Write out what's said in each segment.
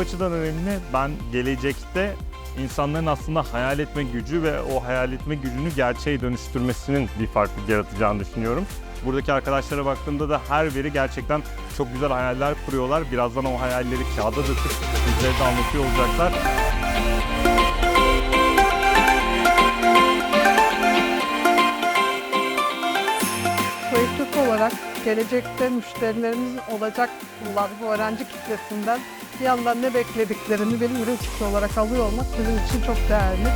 açıdan önemli. Ben gelecekte insanların aslında hayal etme gücü ve o hayal etme gücünü gerçeğe dönüştürmesinin bir farklılık yaratacağını düşünüyorum. Buradaki arkadaşlara baktığımda da her biri gerçekten çok güzel hayaller kuruyorlar. Birazdan o hayalleri kağıda döküp bizlere de anlatıyor olacaklar. Koyutluk olarak gelecekte müşterilerimiz olacak olan bu öğrenci kitlesinden bir yandan ne beklediklerini ürün çıktı olarak alıyor olmak bizim için çok değerli.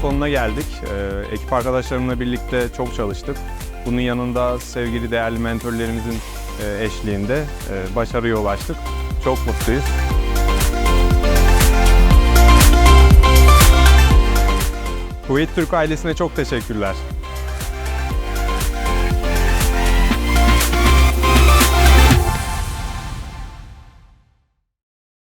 Sonuna geldik. Ee, ekip arkadaşlarımla birlikte çok çalıştık. Bunun yanında sevgili değerli mentorlarımızın e, eşliğinde e, başarıya ulaştık. Çok mutluyuz. Kuveyt Türk ailesine çok teşekkürler.